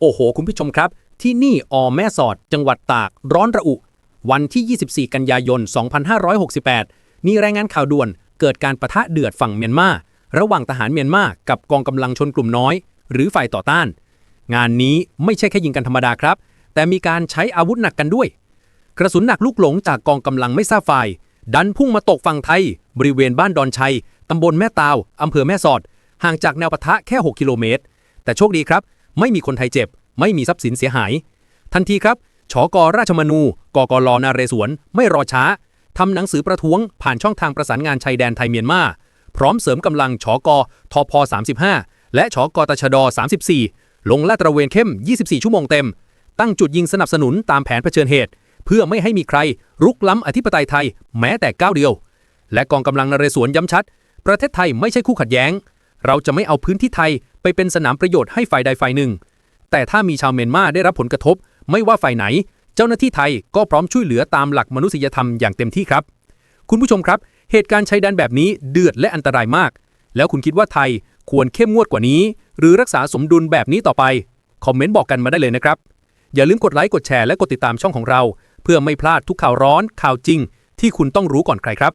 โอ้โห คุณผู้ชมครับ ที่นี่ออแม่สอด จังหวัดตาก ร้อนระอุ วันที่ 24 กันยายน 2568 มีรายงานข่าวด่วน เกิดการประทะเดือดฝั่งเมียนมา ระหว่างทหารเมียนมา กับกองกำลังชนกลุ่มน้อย หรือฝ่ายต่อต้าน งานนี้ไม่ใช่แค่ยิงกันธรรมดาครับ แต่มีการใช้อาวุธหนักกันด้วย กระสุนหนักลูกหลงจากกองกำลังไม่ทราบฝ่าย ดันพุ่งมาตกฝั่งไทย บริเวณบ้านดอนชัยตำบลแม่ตาวอำเภอแม่สอด ห่างจากแนวปะทะแค่ 6 กิโลเมตร แต่โชคดีครับ ไม่มีคนไทยเจ็บ ไม่มีทรัพย์สินเสียหาย ทันทีครับชกราชมนูกกลนาเรศวรไม่รอช้าทำหนังสือประท้วงผ่านช่องทางประสานงานชายแดนไทยเมียนมาพร้อมเสริมกำลังชกทพ35 และชกตชด 34 ลงลาดตระเวนเข้ม 24 ชั่วโมงเต็ม ตั้งจุดยิงสนับสนุนตามแผนเผชิญเหตุ เพื่อไม่ให้มีใครรุกล้ำอธิปไตยไทยแม้แต่ก้าวเดียว และกองกำลังนเรศวรย้ำชัด ประเทศไทยไม่ใช่คู่ขัดแย้ง เราจะไม่เอาพื้นที่ไทยไปเป็นสนามประโยชน์ให้ฝ่ายใดฝ่ายหนึ่ง แต่ถ้ามีชาวเมียนมาได้รับผลกระทบ ไม่ว่าฝ่ายไหน เจ้าหน้าที่ไทยก็พร้อมช่วยเหลือตามหลักมนุษยธรรมอย่างเต็มที่ครับ คุณผู้ชมครับ เหตุการณ์ชายแดนแบบนี้เดือดและอันตรายมาก แล้วคุณคิดว่าไทยควรเข้มงวดกว่านี้ หรือรักษาสมดุลแบบนี้ต่อไป คอมเมนต์บอกกันมาได้เลยนะครับ อย่าลืมกดไลค์กดแชร์และกดติดตามช่องของเรา เพื่อไม่พลาดทุกข่าวร้อนข่าวจริง ที่คุณต้องรู้ก่อนใครครับ